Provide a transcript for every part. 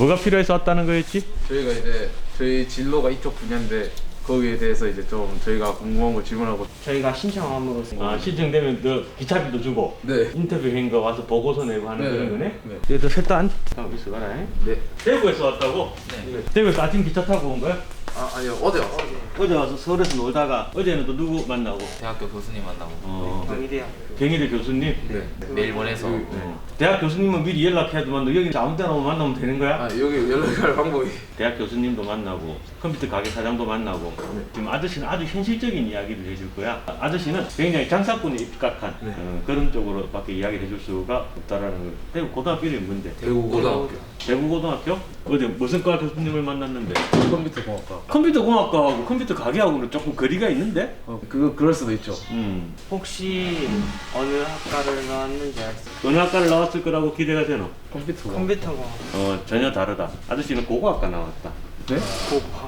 뭐가 필요해서 왔다는 거였지? 저희가 이제 저희 진로가 이쪽 분야인데 거기에 대해서 이제 좀 저희가 궁금한 거 질문하고 저희가 신청함으로써 아 신청되면 너 기차비도 주고 네. 인터뷰 한 거 와서 보고서 내고 하는 네. 그런 거네? 네. 그래도 셋다 안 잠깐 있어 봐라 네. 대구에서 왔다고? 네. 대구에서 아침 기차 타고 온 거야? 아 아니요 어제 어제 어제 와서 서울에서 놀다가 어제는 또 누구 만나고? 대학교 교수님 만나고 어, 경희대학 경희대 교수님? 네. 메일 보내서 그, 어. 대학 교수님은 미리 연락해야지만 너 여기 아무 때나 오면 만나면 되는 거야? 아 여기 연락할 방법이 대학 교수님도 만나고 컴퓨터 가게 사장도 만나고 지금 아저씨는 아주 현실적인 이야기를 해줄 거야 아저씨는 굉장히 장사꾼에 입각한 네. 어, 그런 쪽으로밖에 이야기를 해줄 수가 없다라는 거 대구 고등학교 이름이 뭔데? 대구 고등학교 대구 고등학교? 어제 무슨 과 교수님을 만났는데? 컴퓨터 공학과 컴퓨터 공학과하고 컴퓨터 가게하고는 조금 거리가 있는데? 어 그거 그럴 수도 있죠 음. 혹시 어느 학과를 나왔는지 알수 있어요? 어느 학과를 나왔을 거라고 기대가 되노? 컴퓨터 공학 컴퓨터공학 어 전혀 다르다 아저씨는 고고학과 나왔다 네? 고학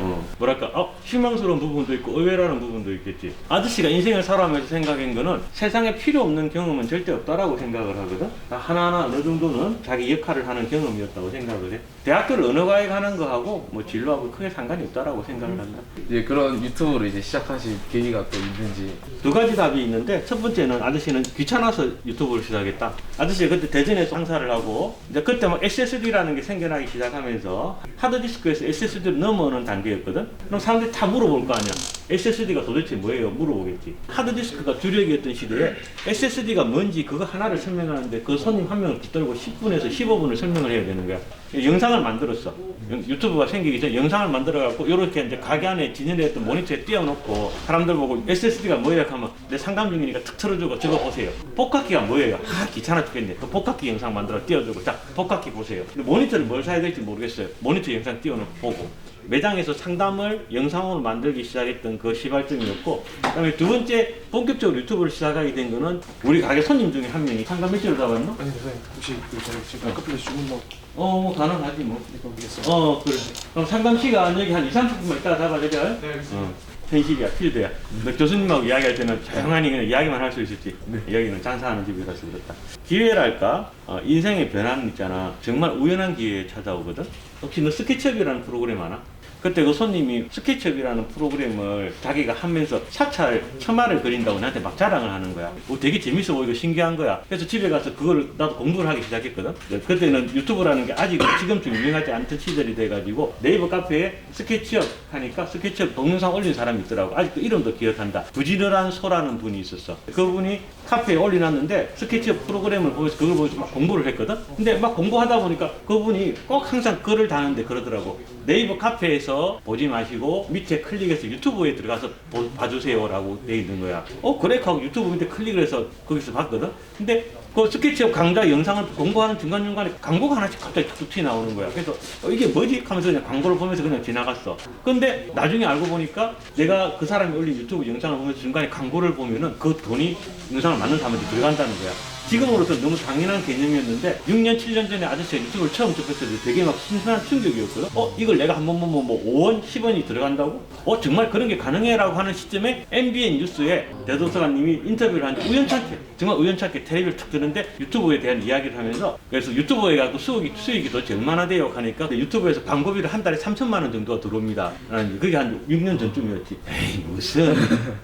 어, 뭐랄까, 어, 실망스러운 부분도 있고 의외라는 부분도 있겠지. 아저씨가 인생을 살아가면서 생각한 거는 세상에 필요 없는 경험은 절대 없다라고 생각을 하거든. 다 하나하나 어느 정도는 자기 역할을 하는 경험이었다고 생각을 해. 대학교를 어느 과에 가는 거하고 뭐 진로하고 크게 상관이 없다라고 생각을 한다. 이제 그런 유튜브를 이제 시작하신 계기가 또 있는지 두 가지 답이 있는데 첫 번째는 아저씨는 귀찮아서 유튜브를 시작했다. 아저씨가 그때 대전에서 상사를 하고 이제 그때 막 SSD라는 게 생겨나기 시작하면서 하드디스크에서 SSD로 넘어오는 단계였거든. 그럼 사람들이 다 물어볼 거 아니야. SSD가 도대체 뭐예요? 물어보겠지. 하드디스크가 주력이었던 시대에 SSD가 뭔지 그거 하나를 설명하는데 그 손님 한 명을 붙들고 10분에서 15분을 설명을 해야 되는 거야. 영상을 만들었어. 영- 유튜브가 생기기 전에 영상을 만들어갖고 이렇게 이제 가게 안에 진열했던 모니터에 띄워놓고 사람들 보고 SSD가 뭐예요? 하면 내 상담 중이니까 툭 틀어주고 저거 보세요. 복합기가 뭐예요? 아 귀찮아 죽겠네. 그 복합기 영상 만들어 띄워주고 자 복합기 보세요. 모니터를 뭘 사야 될지 모르겠어요. 모니터 영상 띄워놓고 보고 매장에서 상담을 영상으로 만들기 시작했던 그 시발점이었고 그다음에 두 번째 본격적으로 유튜브를 시작하게 된 거는 우리 가게 손님 중에 한 명이 상담 일주일 잡았나? 아니 선생님 혹시 그 제가 지금 커피를 주문 넣고 어, 뭐 가능하지 뭐. 이거 보겠습니다. 어, 그래. 그럼 상담 시간 여기 한 2, 30분만 있다가 잡아주자. 네, 알겠습니다. 어, 현실이야, 필드야. 너 교수님하고 이야기할 때는 조용하니 그냥 이야기만 할 수 있을지. 여기는 장사하는 집이라서 그렇다. 기회랄까? 어, 인생의 변화는 있잖아. 정말 우연한 기회에 찾아오거든? 혹시 너 스케치업이라는 프로그램 아나? 그때 그 손님이 스케치업이라는 프로그램을 자기가 하면서 차차를 처마를 그린다고 나한테 막 자랑을 하는 거야. 어, 되게 재밌어 보이고 신기한 거야. 그래서 집에 가서 그걸 나도 공부를 하기 시작했거든. 네, 그때는 유튜브라는 게 아직 지금쯤 유명하지 않던 시절이 돼가지고 네이버 카페에 스케치업 하니까 스케치업 동영상 올린 사람이 있더라고. 아직도 이름도 기억한다. 부지런한 소라는 분이 있었어. 그분이 카페에 올려놨는데 스케치업 프로그램을 보면서 그걸 보면서 막 공부를 했거든. 근데 막 공부하다 보니까 그분이 꼭 항상 글을 다는데 그러더라고. 네이버 카페에서 보지 마시고 밑에 클릭해서 유튜브에 들어가서 보- 봐주세요라고 돼 있는 거야. 어 그래 하고 유튜브 밑에 클릭을 해서 거기서 봤거든. 근데 그 스케치업 강좌 영상을 공부하는 중간중간에 광고가 하나씩 갑자기 툭툭 튀어나오는 거야. 그래서 어, 이게 뭐지? 하면서 그냥 광고를 보면서 그냥 지나갔어. 근데 나중에 알고 보니까 내가 그 사람이 올린 유튜브 영상을 보면서 중간에 광고를 보면은 그 돈이 영상을 만든 사람한테 들어간다는 거야. 지금으로서 너무 당연한 개념이었는데 6년, 7년 전에 아저씨가 유튜브를 처음 접했을 때 되게 막 신선한 충격이었거든? 어? 이걸 내가 한 번 보면 뭐 5원, 10원이 들어간다고? 어? 정말 그런 게 가능해? 라고 하는 시점에 MBN 뉴스에 대도서관님이 인터뷰를 한 우연찮게 정말 우연찮게 텔레비를 툭 뜨는데 유튜브에 대한 이야기를 하면서 그래서 유튜브에 가고 수익이, 수익이 도대체 얼마나 돼요? 하니까 유튜브에서 광고비를 한 달에 3천만 원 정도가 들어옵니다. 라는 그게 한 6년 전쯤이었지. 에이 무슨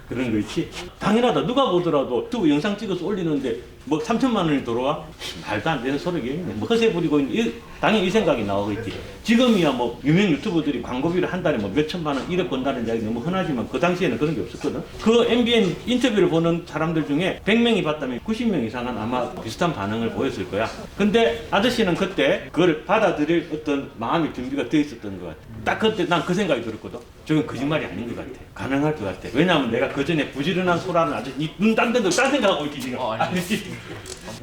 그런 거 있지? 당연하다. 누가 보더라도 유튜브 영상 찍어서 올리는데 뭐 3천만 원이 들어와? 말도 안 되는 소리겠네. 뭐 허세 부리고 있는 이, 당연히 이 생각이 나오겠지. 지금이야 뭐 유명 유튜버들이 광고비를 한 달에 뭐 몇천만 원 이래 번다는 이야기 너무 흔하지만 그 당시에는 그런 게 없었거든. 그 MBN 인터뷰를 보는 사람들 중에 100명이 봤다면 90명 이상은 아마 비슷한 반응을 보였을 거야. 근데 아저씨는 그때 그걸 받아들일 어떤 마음의 준비가 돼 있었던 것 같아. 딱 그때 난 그 생각이 들었거든. 저건 거짓말이 아닌 것 같아. 가능할 것 같아. 왜냐하면 내가 그 전에 부지런한 소라는 아저씨 눈딴 데도 딴 생각하고 있지 지금. 어, 아니.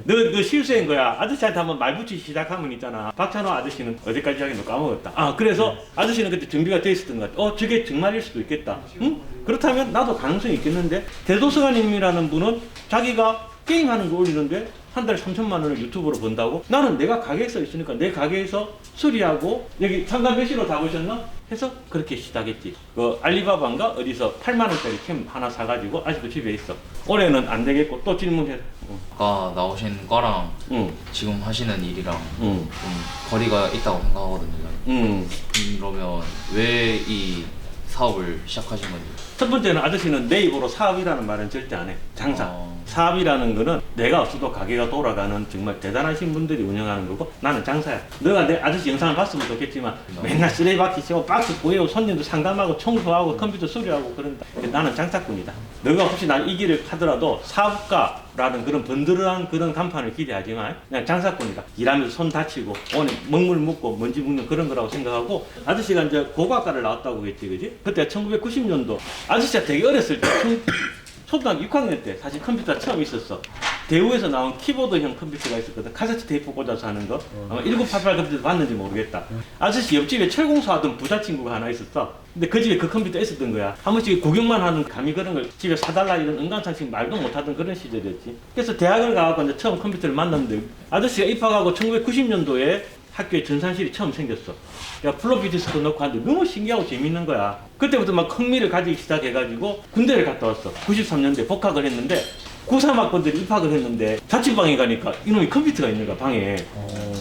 너, 너 실수한 거야. 아저씨한테 한번 말 붙이기 시작하면 있잖아. 박찬호 아저씨는 어디까지 하긴 너 까먹었다. 아, 그래서 아저씨는 그때 준비가 돼 있었던 것 같아. 어, 저게 정말일 수도 있겠다. 응? 그렇다면 나도 가능성이 있겠는데? 대도서관님이라는 분은 자기가 게임 하는 거 올리는데 한 달에 3천만 원을 유튜브로 번다고? 나는 내가 가게에서 있으니까 내 가게에서 수리하고 여기 상담 몇시로 다 보셨나? 해서 그렇게 시작했지. 그 알리바바인가 어디서 8만 원짜리 캠 하나 사가지고 아직도 집에 있어. 올해는 안 되겠고 또 질문해. 응, 아까 나오신 과랑 응, 지금 하시는 일이랑 응, 좀 거리가 있다고 생각하거든요. 응. 그러면 왜이 사업을 시작하신 건지. 첫 번째는 아저씨는 내 입으로 사업이라는 말은 절대 안 해. 장사. 어. 사업이라는 거는 내가 없어도 가게가 돌아가는 정말 대단하신 분들이 운영하는 거고 나는 장사야. 너가 내 아저씨 영상을 봤으면 좋겠지만 맨날 쓰레기바퀴 씌워 박스 구해오 손님도 상담하고 청소하고 컴퓨터 수리하고 그런다. 나는 장사꾼이다. 너가 혹시 날 이 길을 하더라도 사업가 라는 그런 번들어한 그런 간판을 기대하지만 그냥 장사꾼이다. 일하면서 손 다치고 오늘 먹물 묻고 먼지 묻는 그런 거라고 생각하고 아저씨가 이제 고고학과를 나왔다고 했지 그지? 그때 1990년도 아저씨가 되게 어렸을 때 청- 초등학교 6학년 때 사실 컴퓨터가 처음 있었어. 대우에서 나온 키보드형 컴퓨터가 있었거든. 카세트 테이프 꽂아서 하는 거. 아마 1988 컴퓨터 봤는지 모르겠다. 아저씨 옆집에 철공소 하던 부자 친구가 하나 있었어. 근데 그 집에 그 컴퓨터 있었던 거야. 한 번씩 구경만 하는 감히 그런 걸 집에 사달라 이런 은간상식 말도 못하던 그런 시절이었지. 그래서 대학을 가고 이제 처음 컴퓨터를 만났는데 아저씨가 입학하고 1990년도에 학교에 전산실이 처음 생겼어. 야 플로피 디스크 넣고 하는데 너무 신기하고 재밌는 거야. 그때부터 막 흥미를 가지기 시작해가지고 군대를 갔다 왔어. 93년도에 복학을 했는데 고3 학번들이 입학을 했는데 자취방에 가니까 이놈이 컴퓨터가 있는 거야 방에.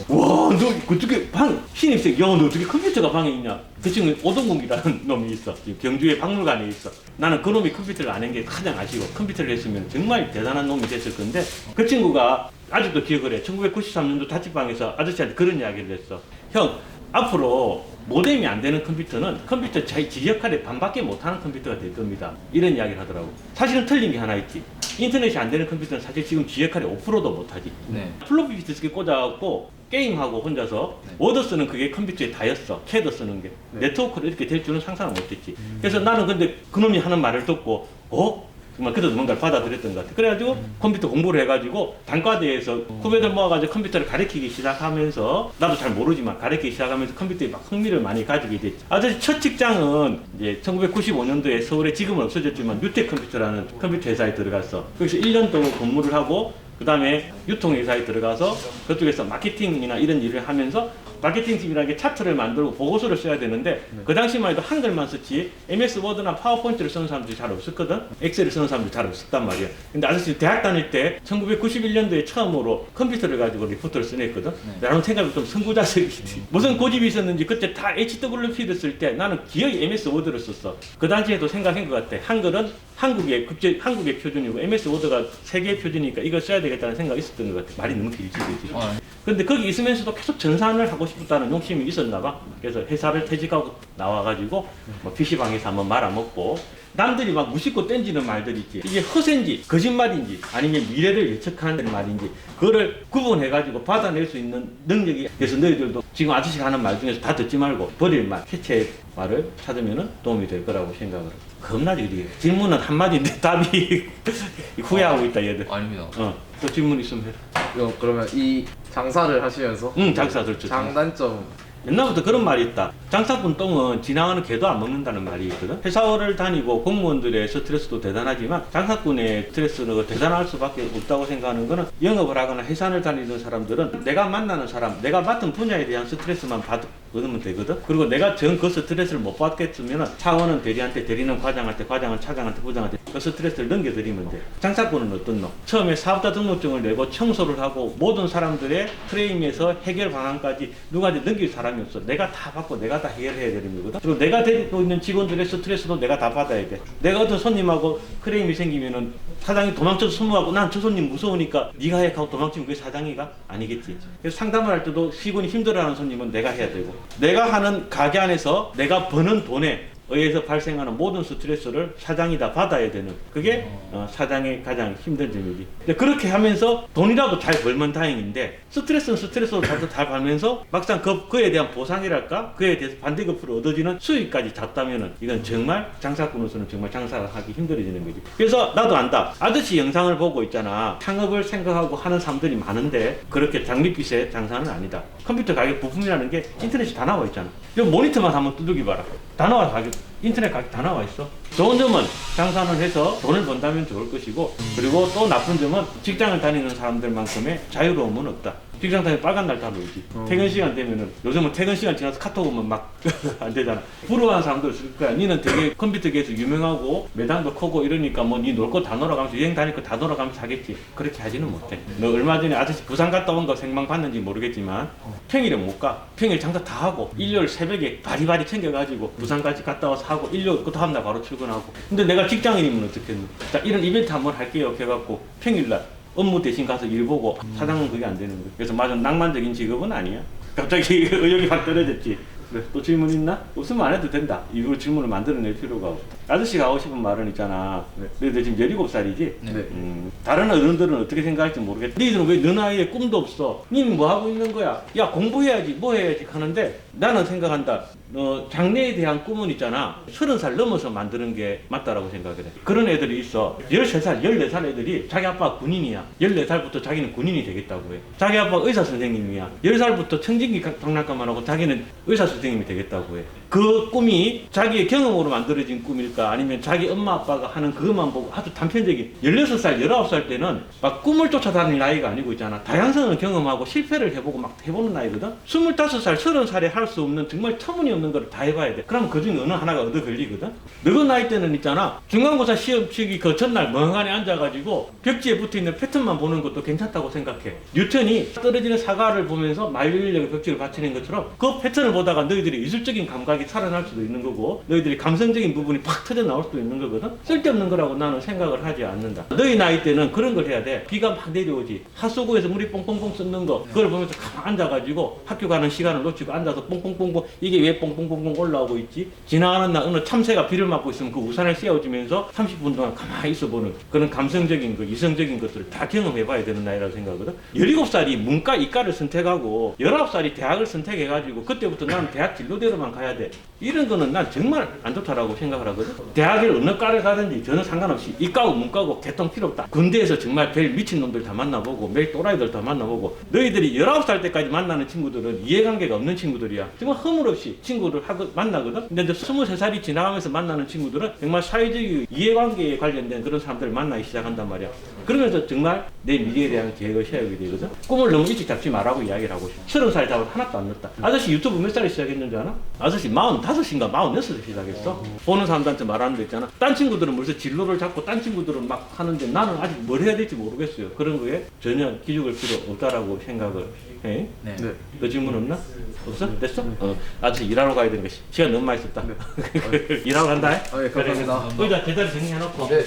와, 너 어떻게 방 신입생, 야, 너 어떻게 컴퓨터가 방에 있냐? 그 친구 오동국이라는 놈이 있어. 경주의 박물관에 있어. 나는 그 놈이 컴퓨터를 아는 게 가장 아쉬워. 컴퓨터를 했으면 정말 대단한 놈이 됐을 건데 그 친구가 아직도 기억을 해. 1993년도 자취방에서 아저씨한테 그런 이야기를 했어. 형, 앞으로 모뎀이 안 되는 컴퓨터는 컴퓨터 자기 지 역할에 반밖에 못하는 컴퓨터가 될 겁니다. 이런 이야기를 하더라고. 사실은 틀린 게 하나 있지. 인터넷이 안 되는 컴퓨터는 사실 지금 지 역할에 5%도 못하지. 네. 플로피 디스크 꽂아갖고 게임하고 혼자서 네. 워드 쓰는 그게 컴퓨터에 다였어. 캐드 쓰는 게. 네 트워크로 이렇게 될 줄은 상상을 못했지. 그래서 나는 근데 그놈이 하는 말을 듣고 어? 정말 그래도 뭔가를 받아들였던 것 같아. 그래가지고 컴퓨터 공부를 해가지고 단과대에서 후배들 모아가지고 컴퓨터를 가르치기 시작하면서 나도 잘 모르지만 가르치기 시작하면서 컴퓨터에 막 흥미를 많이 가지게 됐지. 아저씨 첫 직장은 이제 1995년도에 서울에 지금은 없어졌지만 뉴텍 컴퓨터라는 컴퓨터 회사에 들어갔어. 거기서 1년 동안 근무를 하고 그 다음에 유통회사에 들어가서 그쪽에서 마케팅이나 이런 일을 하면서 마케팅 팀이라는 게 차트를 만들고 보고서를 써야 되는데 그 당시만 해도 한글만 썼지 MS 워드나 파워포인트를 쓰는 사람들이 잘 없었거든. 엑셀을 쓰는 사람들이 잘 없었단 말이야. 근데 아저씨 대학 다닐 때 1991년도에 처음으로 컴퓨터를 가지고 리포트를 써냈거든. 나는 생각이 좀 선구자적이지. 무슨 고집이 있었는지 그때 다 HWP를 쓸 때 나는 기억이 MS 워드를 썼어. 그 당시에도 생각한 것 같아. 한글은 한국의 국제 한국의 표준이고 MS 워드가 세계 표준이니까 이걸 써야 되겠다는 생각이 있었던 것 같아 말이 너무 길지 그지? 어, 근데 거기 있으면서도 계속 전산을 하고 싶다는 욕심이 있었나 봐. 그래서 회사를 퇴직하고 나와가지고 뭐 PC방에서 한번 말아먹고 남들이 막 무심코 땡지는 말들 있지. 이게 허세인지 거짓말인지 아니면 미래를 예측하는 말인지 그거를 구분해가지고 받아낼 수 있는 능력이 그래서 너희들도 지금 아저씨가 하는 말 중에서 다 듣지 말고 버릴 말, 해체의 말을 찾으면 도움이 될 거라고 생각을 해. 겁나지 그게. 질문은 한마디인데 답이 후회하고 있다 얘들. 아닙니다. 어. 또 질문 있으면 해라. 이거 그러면 이 장사를 하시면서 응, 장사 그렇죠. 장단점 옛날부터 그런 말이 있다. 장사꾼 똥은 지나가는 개도 안 먹는다는 말이 있거든. 회사를 다니고 공무원들의 스트레스도 대단하지만 장사꾼의 스트레스는 대단할 수밖에 없다고 생각하는 거는 영업을 하거나 회사를 다니는 사람들은 내가 만나는 사람, 내가 맡은 분야에 대한 스트레스만 받, 얻으면 되거든. 그리고 내가 정그 스트레스를 못 받겠으면 차원은 대리한테, 대리는 과장한테, 과장은 차장한테, 부장한테 그 스트레스를 넘겨드리면 돼. 장사꾼은 어떤 놈? 처음에 사업자 등록증을 내고 청소를 하고 모든 사람들의 프레임에서 해결 방안까지 누구한테 넘길 사람이 없어. 내가 다 받고 내가 다 해결해야 되는 거거든. 그리고 내가 데리고 있는 직원들의 스트레스도 내가 다 받아야 돼. 내가 어떤 손님하고 크레임이 생기면은 사장이 도망쳐서 소무하고 난 저 손님 무서우니까 네가 해 하고 도망치면 그게 사장이가 아니겠지. 그래서 상담을 할 때도 직원이 힘들어하는 손님은 내가 해야 되고 내가 하는 가게 안에서 내가 버는 돈에 의해서 발생하는 모든 스트레스를 사장이 다 받아야 되는 그게 어, 사장의 가장 힘든 점이지. 근데 그렇게 하면서 돈이라도 잘 벌면 다행인데 스트레스는 스트레스로 잘, 잘 벌면서 막상 그, 그에 대한 보상이랄까 그에 대해서 반대급부로 얻어지는 수익까지 잡다면은 이건 정말 장사꾼으로서는 정말 장사하기 힘들어지는 거지. 그래서 나도 안다. 아저씨 영상을 보고 있잖아. 창업을 생각하고 하는 사람들이 많은데 그렇게 장밋빛의 장사는 아니다. 컴퓨터 가격 부품이라는 게 인터넷에 다 나와 있잖아. 이 모니터만 한번 두들기 봐라. 다 나와 가격 인터넷 가격 다 나와 있어. 좋은 점은 장사는 해서 돈을 번다면 좋을 것이고 그리고 또 나쁜 점은 직장을 다니는 사람들만큼의 자유로움은 없다. 직장 다니면 빨간 날 다 놀지. 퇴근 시간 되면은 요즘은 퇴근 시간 지나서 카톡 오면 막 안 되잖아. 부러워하는 사람들 있을 거야. 니는 되게 컴퓨터계에서 유명하고 매당도 크고 이러니까 뭐 니 놀 거 다 놀아가면서 여행 다닐 거 다 놀아가면서 하겠지. 그렇게 하지는 못해. 너 얼마 전에 아저씨 부산 갔다 온 거 생방 봤는지 모르겠지만 평일에 못 가. 평일 장사 다 하고 일요일 새벽에 바리바리 챙겨가지고 부산까지 갔다 와서 하고 일요일 그 다음날 바로 출근하고. 근데 내가 직장인이면 어떻겠노? 자 이런 이벤트 한번 할게요. 해갖고 평일날 업무 대신 가서 일 보고 사장은 그게 안 되는 거야. 그래서 맞아 낭만적인 직업은 아니야. 갑자기 의욕이 확 떨어졌지. 그래, 또 질문 있나? 없으면 안 해도 된다. 이거 질문을 만들어낼 필요가 없다. 아저씨가 하고 싶은 말은 있잖아. 네. 너 지금 17살이지? 네. 음, 다른 어른들은 어떻게 생각할지 모르겠다. 너희들은 왜 너 나이에 꿈도 없어? 니는 뭐 하고 있는 거야? 야 공부해야지 뭐 해야지 하는데 나는 생각한다. 어, 장래에 대한 꿈은 있잖아. 서른 살 넘어서 만드는 게 맞다라고 생각을 해. 그런 애들이 있어. 13살, 14살 애들이 자기 아빠가 군인이야. 14살부터 자기는 군인이 되겠다고 해. 자기 아빠가 의사 선생님이야. 10살부터 청진기 장난감만 하고 자기는 의사 선생님이 되겠다고 해. 그 꿈이 자기의 경험으로 만들어진 꿈일까 아니면 자기 엄마 아빠가 하는 그것만 보고 아주 단편적인 16살, 19살 때는 막 꿈을 쫓아다닐 나이가 아니고 있잖아. 다양성을 경험하고 실패를 해보고 막 해보는 나이거든. 25살, 30살에 할 수 없는 정말 터무니없는 걸 다 해봐야 돼. 그러면 그 중에 어느 하나가 얻어 걸리거든. 너그 나이 때는 있잖아. 중간고사 시험 치기 그 전날 멍하니 앉아가지고 벽지에 붙어있는 패턴만 보는 것도 괜찮다고 생각해. 뉴턴이 떨어지는 사과를 보면서 만유인력의 벽지를 받치는 것처럼 그 패턴을 보다가 너희들이 예술적인 감각이 살아날 수도 있는 거고 너희들이 감성적인 부분이 팍 터져 나올 수도 있는 거거든. 쓸데없는 거라고 나는 생각을 하지 않는다. 너희 나이 때는 그런 걸 해야 돼. 비가 막 내려오지. 하수구에서 물이 뽕뽕뽕 쏟는 거. 그걸 보면서 가만 앉아가지고 학교 가는 시간을 놓치고 앉아서 뽕뽕뽕뽕 이게 왜 뽕뽕뽕뽕 올라오고 있지? 지나가는 날 어느 참새가 비를 맞고 있으면 그 우산을 씌워주면서 30분 동안 가만히 있어 보는 그런 감성적인 거, 이성적인 것들을 다 경험해 봐야 되는 나이라고 생각하거든. 17살이 문과, 이과를 선택하고 19살이 대학을 선택해가지고 그때부터 나는 대학 진로대로만 가야 돼. 이런 거는 난 정말 안 좋다라고 생각을 하거든. 대학을 어느 과를 가든지 저는 상관없이 이과고 문과고 개통 필요 없다. 군대에서 정말 별 미친놈들 다 만나보고 매일 또라이들 다 만나보고 너희들이 19살 때까지 만나는 친구들은 이해관계가 없는 친구들이야. 정말 허물없이 친구를 하고 만나거든. 근데 이제 23살이 지나가면서 만나는 친구들은 정말 사회적 이해관계에 관련된 그런 사람들을 만나기 시작한단 말이야. 그러면서 정말 내 미래에 대한 계획을 세우게 되거든. 꿈을 너무 일찍 잡지 말라고 이야기를 하고 싶어. 30살 잡을 하나도 안 넣었다. 아저씨 유튜브 몇 살에 시작했는지 아나? 아저씨 45인가 46에 시작했어. 보는 사람들한테 말하는 거 있잖아. 딴 친구들은 벌써 진로를 잡고 딴 친구들은 막 하는데 나는 아직 뭘 해야 될지 모르겠어요. 그런 거에 전혀 기죽을 필요 없다라고 생각을 해. 네. 너 질문 없나? 없어? 됐어? 어, 아저씨 일하러 가야 되는 거 시간 너무 많이 썼다. 일하러 간다. 해? 아, 예, 감사합니다. 그래. 의자 제자리 정리해놓고. 네.